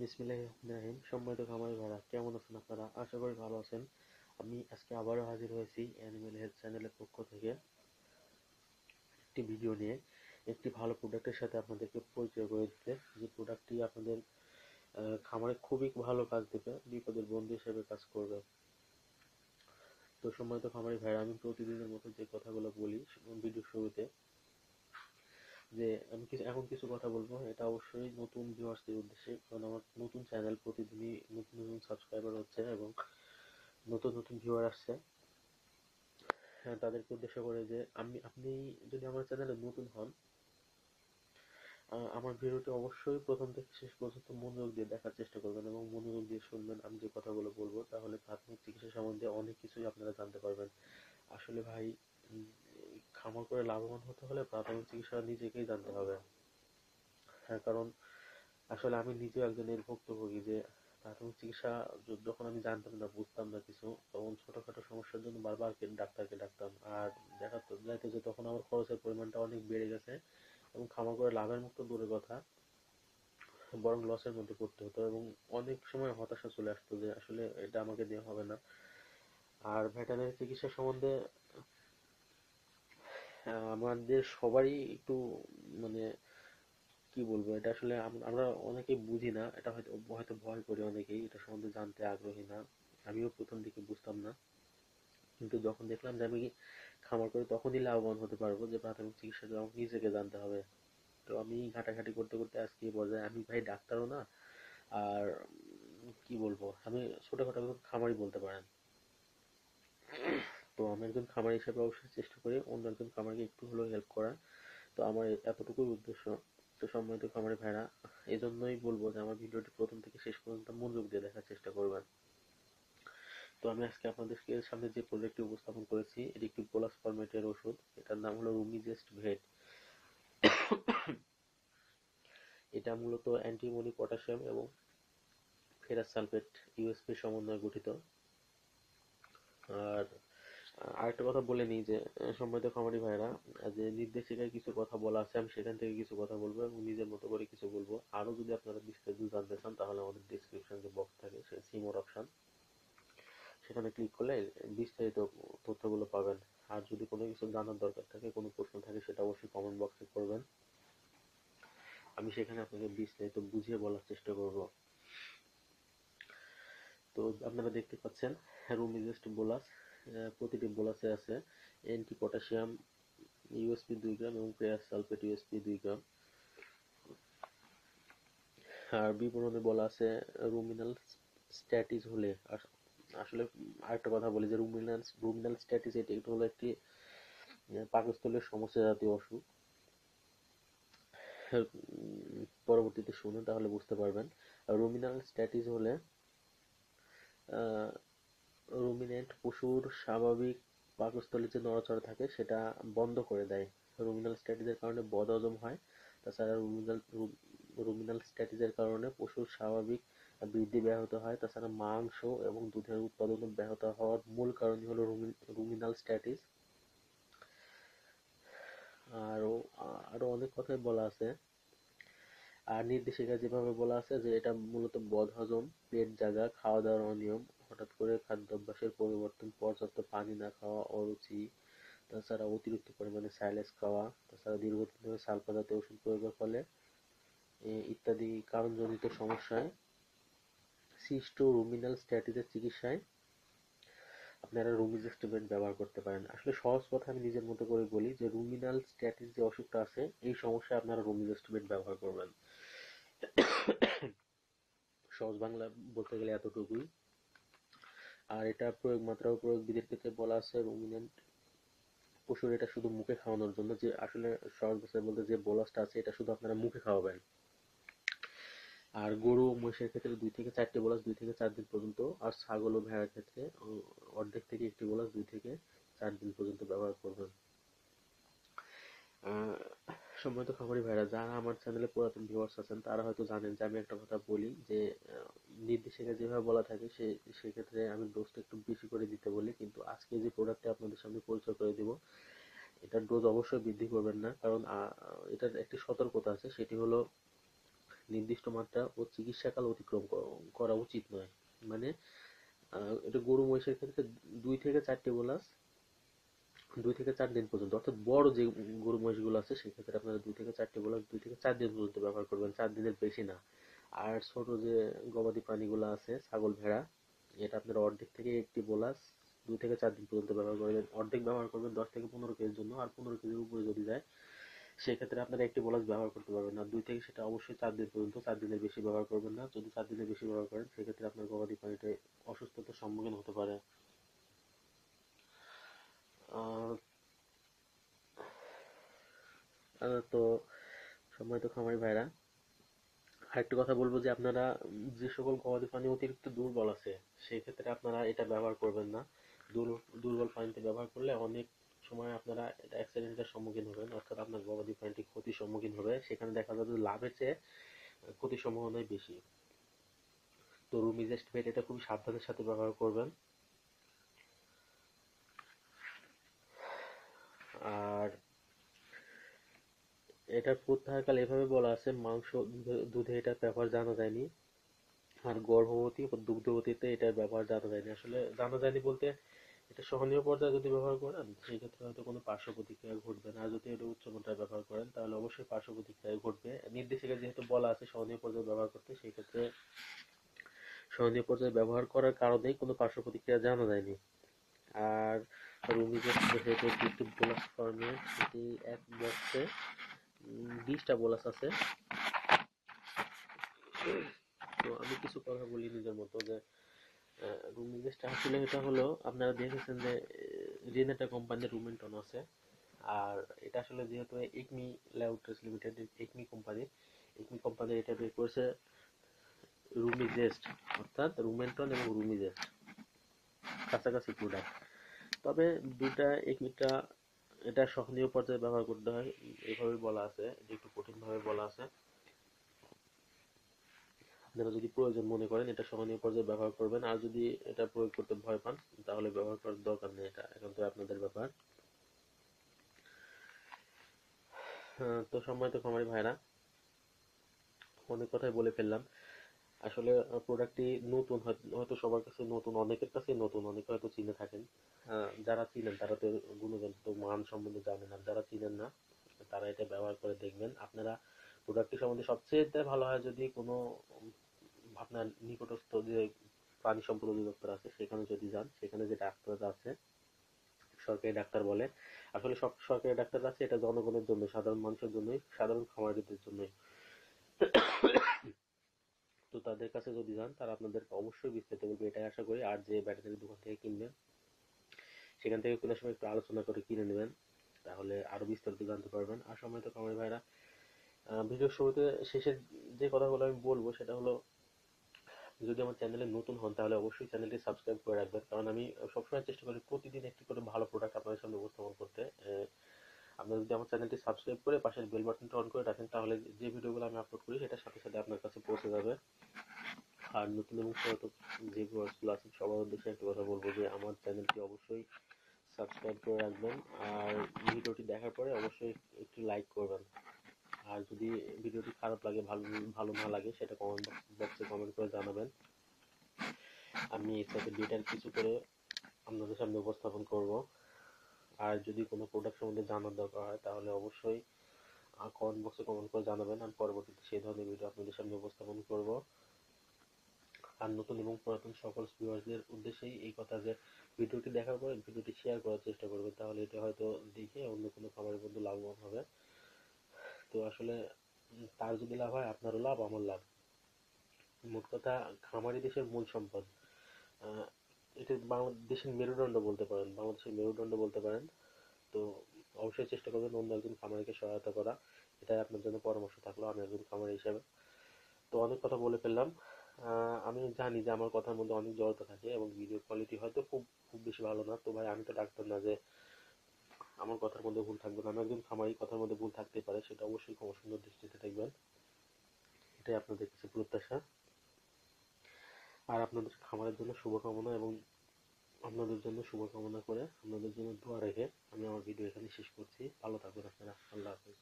বিসমিল্লাহির সম্মানিত খামারি ভাইরা, কেমন আছেন আপনারা? আশা করি ভালো আছেন। আমি আজকে আবারও হাজির হয়েছি অ্যানিমেল হেলথ চ্যানেলের পক্ষ থেকে। একটি ভিডিও নিয়ে, একটি ভালো প্রোডাক্টের সাথে আপনাদেরকে পরিচয় করে দিতে। যে প্রোডাক্টটি আপনাদের খামারে খুবই ভালো কাজ দেবে, বিপদের বন্ধু হিসেবে কাজ করবে। তো সম্মানিত খামারি ভাইরা, আমি প্রতিদিনের মতো যে কথাগুলো বলি ভিডিও শুরুতে। যে আমি কিছু, এখন কিছু কথা বলব। এটা অবশ্যই নতুন ভিউয়ার্সদের উদ্দেশ্যে, কারণ আমার নতুন চ্যানেল প্রতিদিনই নতুন নতুন সাবস্ক্রাইবার হচ্ছে এবং নতুন নতুন ভিউয়ার আসছে। হ্যাঁ তাদেরকে উদ্দেশ্য করে যে আমি, আপনি যদি আমার চ্যানেলে নতুন হন আমার ভিডিওটি অবশ্যই প্রথম থেকে শেষ পর্যন্ত মনোযোগ দিয়ে দেখার চেষ্টা করবেন এবং মনোযোগ দিয়ে শুনবেন আমি যে কথাগুলো বলব, তাহলে প্রাথমিক চিকিৎসা সম্বন্ধে অনেক কিছুই আপনারা জানতে পারবেন। আসলে ভাই খামার করে লাভবান হতে হলে প্রাথমিক চিকিৎসা নিজেকেই জানতে হবে। হ্যাঁ কারণ আসলে আমি নিজেও একজন এর ভুক্তভোগী যে প্রাথমিক চিকিৎসা যখন আমি জানতাম না, বুঝতাম না কিছু, তখন ছোটখাটো সমস্যার জন্য বারবার ডাক্তারকে ডাকতাম। আর দেখা যাইতো যে তখন আমার খরচের পরিমাণটা অনেক বেড়ে গেছে এবং খামার করে লাভের মুক্ত দূরের কথা, বরং লসের মধ্যে পড়তে হতো এবং অনেক সময় হতাশা চলে আসতো যে আসলে এটা আমাকে দেওয়া হবে না। আর ভেটারিনারি চিকিৎসা সম্বন্ধে আমাদের সবারই একটু মানে কি বলব, এটা আসলে আমরা অনেকেই বুঝি না, এটা হয়তো হয়তো ভয় করি অনেকেই, এটা সম্বন্ধে জানতে আগ্রহী না, আমিও প্রথম দিকে বুঝতাম না। কিন্তু যখন দেখলাম যে আমি খামার করে তখনই লাভবান হতে পারব যে প্রাথমিক চিকিৎসা আমাকে নিজেকে জানতে হবে। তো আমি ঘাটাঘাটি করতে করতে আজকে পর্যায়ে আমি ভাই ডাক্তারও না, আর কি বলব, আমি ছোটখাটো খামারই বলতে পারেন। তো আমি একজন খামার হিসেবে অবশ্যই চেষ্টা করি অন্য একজন খামারকে একটু হলেও হেল্প করা তো আমার এতটুকুই উদ্দেশ্য। তো সম্মানিত খামারি ভাইরা এই জন্যই বলব যে আমার ভিডিওটি প্রথম থেকে শেষ পর্যন্ত মনোযোগ দিয়ে দেখার চেষ্টা করবেন। তো আমি আজকে আপনাদেরকে সামনে যে প্রোডাক্টটি উপস্থাপন করেছি, এটি একটি পোলাস ফরমেটের ওষুধ। এটার নাম হলো রুমিজেস্ট ভেট। এটা মূলত অ্যান্টিমনি পটাশিয়াম এবং ফেরাস সালফেট ইউএসপি সমন্বয়ে গঠিত। আর আরেকটা কথা বলে নিই যে সম্মানিত খামারি ভাইরা যে নির্দেশিকায় কিছু কথা বলা আছে, আমি সেখান থেকে কিছু কথা বলব এবং নিজের মতো করে কিছু বলব। আরও যদি আপনারা বিস্তারিত জানতে চান, তাহলে আমাদের ডিসক্রিপশন যে বক্স থাকে, সে সিমোর অপশান সেখানে ক্লিক করলে বিস্তারিত তথ্যগুলো পাবেন। আর যদি কোনো কিছু জানার দরকার থাকে, কোনো প্রশ্ন থাকে, সেটা অবশ্যই কমেন্ট বক্সে করবেন। আমি সেখানে আপনাকে বিস্তারিত বুঝিয়ে বলার চেষ্টা করব। তো আপনারা দেখতে পাচ্ছেন রুমিজেস্ট বোলাস প্রতিটি বোলাসে আছে এনটি পটাশিয়াম ইউএসপি দুই গ্রাম এবং প্রেয়ার সালফেট ইউএসপি দুই গ্রাম। আর বিপণনে বলা আছে রুমিনাল স্ট্যাটিস হলে। আসলে আরেকটা কথা বলি যে রুমিনাল রুমিনাল স্ট্যাটিস এটি হলো একটি পাকস্থলের সমস্যা জাতীয় অসুখ। পরবর্তীতে শুনে তাহলে বুঝতে পারবেন। রুমিনাল স্ট্যাটিস হলে রুমিনেন্ট পশুর স্বাভাবিক পাকস্থলী যে নড়াচড়া থাকে, সেটা বন্ধ করে দেয়। রুমিনাল স্ট্যাটিসের কারণে বদ হজম হয়। তাছাড়া রুমিনাল রুমিনাল স্ট্যাটিসের কারণে পশুর স্বাভাবিক বৃদ্ধি ব্যাহত হয়। তাছাড়া মাংস এবং দুধের উৎপাদন ব্যাহত হওয়ার মূল কারণই হলো রুমিনাল স্ট্যাটিস আরও আরও অনেক কথাই বলা আছে। আর নির্দেশিকা যেভাবে বলা আছে যে এটা মূলত বদ হজম, পেট জাগা খাওয়া দাওয়ার অনিয়ম হঠাৎ করে খাদ্যাভ্যাসের পরিবর্তন, পর্যাপ্ত পানি না খাওয়া, অরুচি, তাছাড়া অতিরিক্ত পরিমাণে সাইলেস খাওয়া, তাছাড়া দীর্ঘদিন ধরে সালফা জাতীয় ওষুধ প্রয়োগের ফলে ইত্যাদি কারণজনিত সমস্যায়, সৃষ্ট রুমিনাল স্ট্যাটিসের চিকিৎসায় আপনারা রুমিজেস্টিভেন্ট ব্যবহার করতে পারেন। আসলে সহজ কথা আমি নিজের মতো করে বলি যে, রুমিনাল স্ট্যাটিস যে অসুখটা আছে, এই সমস্যায় আপনারা রুমিজেস্টিভেন্ট ব্যবহার করবেন। সহজ বাংলা বলতে গেলে এতটুকুই। আর এটা প্রয়োগ মাত্রা ও প্রয়োগ বিধির ক্ষেত্রে বলা আছে রুমিনেন্ট পশুর এটা শুধু মুখে খাওয়ানোর জন্য যে আসলে সহজ ভাষায় বলতে যে বলাসটা আছে, এটা শুধু আপনারা মুখে খাওয়াবেন। আর গরু মহিষের ক্ষেত্রে দুই থেকে চারটি বলাস দুই থেকে চার দিন পর্যন্ত, আর ছাগল ও ভেড়ার ক্ষেত্রে অর্ধেক থেকে একটি বলাস দুই থেকে চার দিন পর্যন্ত ব্যবহার করবেন। সম্মানিত খামারি ভাইরা যারা আমার চ্যানেলে পুরাতন ভিউয়ার্স আছেন, তারা হয়তো জানেন যে আমি একটা কথা বলি যে নির্দেশিকা যেভাবে বলা থাকে সে, সেক্ষেত্রে আমি ডোজটা একটু বেশি করে দিতে বলি। কিন্তু আজকে যে প্রোডাক্টটা আপনাদের সামনে পরিচয় করে দিব এটার ডোজ অবশ্যই বৃদ্ধি করবেন না। কারণ এটার একটি সতর্কতা আছে, সেটি হলো নির্দিষ্ট মাত্রা ও চিকিৎসাকাল অতিক্রম করা উচিত নয়। মানে এটা গরু, মহিষের ক্ষেত্রে দুই থেকে চারটে বোলাস দুই থেকে চার দিন পর্যন্ত, অর্থাৎ বড় যে গরু মহিষগুলো আছে সেক্ষেত্রে আপনারা দুই থেকে চারটে বোলাস দুই থেকে চার দিন পর্যন্ত ব্যবহার করবেন, চার দিনের বেশি না। আর ছোট যে গবাদি প্রাণীগুলো আছে, ছাগল, ভেড়া, এটা আপনারা অর্ধেক থেকে একটি বোলাস দুই থেকে চার দিন পর্যন্ত ব্যবহার করবেন। অর্ধেক ব্যবহার করবেন দশ থেকে পনেরো কেজির জন্য, আর পনেরো কেজির উপরে যদি যায়, সেক্ষেত্রে আপনারা একটি বোলাস ব্যবহার করতে পারবেন না। দুই থেকে সেটা অবশ্যই চার দিন পর্যন্ত, চার দিনের বেশি ব্যবহার করবেন না। যদি চার দিনের বেশি ব্যবহার করেন, সেক্ষেত্রে আপনার গবাদি প্রাণীটা অসুস্থতার সম্মুখীন হতে পারে। তো সম্মানিত খামারি ভাইরা। আরেকটা কথা বলব যে, আপনারা যে সকল গবাদি প্রাণী অতিরিক্ত দুর্বল আছে, সেই ক্ষেত্রে আপনারা এটা ব্যবহার করবেন না। দুর্বল প্রাণীতে ব্যবহার করলে অনেক সময় আপনারা এটা অ্যাক্সিডেন্টের সম্মুখীন হবেন, অর্থাৎ আপনার গবাদি প্রাণীটি ক্ষতির সম্মুখীন হবে। সেখানে দেখা যাবে লাভের চেয়ে ক্ষতির সম্ভাবনাই বেশি। তো রুমিজেস্ট ভেট এটা খুবই সাবধানের সাথে ব্যবহার করবেন। আর এটার প্রত্যাহারকাল এভাবে বলা আছে, মাংস, দুধে- এটার ব্যবহার জানা যায়নি। আর গর্ভবতী ও দুগ্ধবতীতে এটার ব্যবহার জানা যায়নি। আসলে জানা যায়নি বলতে এটা সহনীয় পর্যায়ে যদি ব্যবহার করেন সেই ক্ষেত্রে হয়তো কোনো পার্শ্ব প্রতিক্রিয়া ঘটবে না। যদি এটা উচ্চ মাত্রায় ব্যবহার করেন, তাহলে অবশ্যই পার্শ্ব প্রতিক্রিয়া ঘটবে। নির্দেশিকা যেহেতু বলা আছে সহনীয় পর্যায়ে ব্যবহার করতে সেই ক্ষেত্রে সহনীয় পর্যায়ে ব্যবহার করার কারণেই কোনো পার্শ্ব প্রতিক্রিয়া জানা যায়নি। আর রুমিজের যেহেতু ফিফটি বোলাস ফর্মে এক বক্সে বিশটা বোলাস আছে। তো আমি কিছু কথা বলি নিজের মতো যে রুমিজেসটা আসলে এটা হলো আপনারা দেখেছেন যে রিনেটা কোম্পানির রুমেন্টন আছে। আর এটা আসলে যেহেতু Acme laboratories limited Acme company Acme company এটা বের করেছে রুমিজেস্ট অর্থাৎ রুমেন্টন এবং রুমিজেস্ট কাছাকাছি প্রোডাক্ট তবে দুটা একমিটা এটা সহনীয় পর্যায়ে ব্যবহার করতে হয়। এভাবে বলা আছে যে একটু কঠিন ভাবে বলা আছে। আপনারা যদি প্রয়োজন মনে করেন, এটা সহনীয় পর্যায়ে ব্যবহার করবেন। আর যদি এটা প্রয়োগ করতে ভয় পান, তাহলে ব্যবহার করার দরকার নেই এটা। একান্ত আপনাদের ব্যাপার। তো সম্মানিত খামারি ভাইরা, অনেক কথাই বলে ফেললাম। আসলে প্রোডাক্টটি নতুন হয়তো সবার কাছে নতুন, অনেকের কাছেই নতুন, অনেকে হয়তো চিনে থাকেন। যারা চিনেন, তারা তো গুণগত মান সম্বন্ধে জানেন। আর যারা চিনেন না, তারা এটা ব্যবহার করে দেখবেন। আপনারা প্রোডাক্টটি সম্বন্ধে সবচেয়ে ভালো হয় যদি কোনো আপনার নিকটস্থ যে প্রাণী সম্পদ অধিদপ্তর আছে, সেখানে যদি যান, সেখানে যে ডাক্তার আছে, সরকারি ডাক্তার বলে, আসলে সব সরকারি ডাক্তার আছে, এটা জনগণের জন্য সাধারণ মানুষের জন্যই, সাধারণ খামারিদের জন্যই। তো তাদের কাছে যদি যান, তারা আপনাদেরকে অবশ্যই বিস্তারিত বলবে। এটাই আশা করি। আর যে ব্যাটারি দোকান থেকে কিনবেন, সেখান থেকে কেনার সময় একটু আলোচনা করে কিনে নেবেন, তাহলে আরও বিস্তারিত জানতে পারবেন। আর সময় তো কামাই ভাইরা। ভিডিওর শুরুতে শেষের যে কথাগুলো আমি বলব, সেটা হলো, যদি আমার চ্যানেলে নতুন হন, তাহলে অবশ্যই চ্যানেলটি সাবস্ক্রাইব করে রাখবেন। কারণ আমি সবসময় চেষ্টা করি প্রতিদিন একটি করে ভালো প্রোডাক্ট আপনাদের সামনে উপস্থাপন করতে। আপনারা যদি আমার চ্যানেলটি সাবস্ক্রাইব করে পাশের বেল বাটনটা অন করে রাখেন, তাহলে যে ভিডিওগুলো আমি আপলোড করি সেটার সাথে সাথে আপনার কাছে পৌঁছে যাবে। আর নতুন এবং যে ভিউয়ার্সগুলো আছেন, সবার উদ্দেশ্যে একটা কথা বলব যে আমার চ্যানেলটি অবশ্যই সাবস্ক্রাইব করে রাখবেন। আর ভিডিওটি দেখার পরে অবশ্যই একটু লাইক করবেন। আর যদি ভিডিওটি খারাপ লাগে, ভালো ভালো না লাগে, সেটা কমেন্ট বক্সে কমেন্ট করে জানাবেন। আমি এর সাথে বেটার কিছু করে আপনাদের সামনে উপস্থাপন করব। আর যদি কোনো প্রোডাক্ট সম্বন্ধে জানার দরকার হয়, তাহলে অবশ্যই কমেন্ট বক্সে কমেন্ট করে জানাবেন আমি পরবর্তীতে সেই ধরনের ভিডিও আপনাদের সামনে উপস্থাপন করব। আর নতুন এবং পুরাতন সকল ভিউয়ারদের উদ্দেশ্যেই এই কথা যে ভিডিওটি দেখার পরে ভিডিওটি শেয়ার করার চেষ্টা করবেন, তাহলে এটা হয়তো দেখে অন্য কোনো খামারের বন্ধু লাভবান হবে। তো আসলে তার যদি লাভ হয়, আপনারও লাভ, আমার লাভ। মোট কথা খামারি দেশের মূল সম্পদ। এটা বাংলাদেশের মেরুদণ্ড বলতে পারেন, বাংলাদেশের মেরুদণ্ড বলতে পারেন। তো অবশ্যই চেষ্টা করবেন অন্য একজন খামারিকে সহায়তা করা। এটাই আপনার জন্য পরামর্শ থাকল, আমি একজন খামারি হিসেবে। তো অনেক কথা বলে ফেললাম। আমি জানি যে আমার কথার মধ্যে অনেক জড়তা থাকে এবং ভিডিও কোয়ালিটি হয়তো খুব খুব বেশি ভালো না। তো ভাই, আমি তো ডাক্তার না যে আমার কথার মধ্যে ভুল থাকবে না। আমি একজন খামারি, কথার মধ্যে ভুল থাকতেই পারে, সেটা অবশ্যই ক্ষমা সুন্দর দৃষ্টিতে দেখবেন। এটাই আপনাদের কাছে প্রত্যাশা। আর আপনাদের খামারের জন্য শুভকামনা এবং আপনাদের জন্য শুভকামনা করে আপনাদের জন্য দোয়া রেখে আমি আমার ভিডিও এখানে শেষ করছি। ভালো থাকবেন আপনারা। আল্লাহ হাফেজ।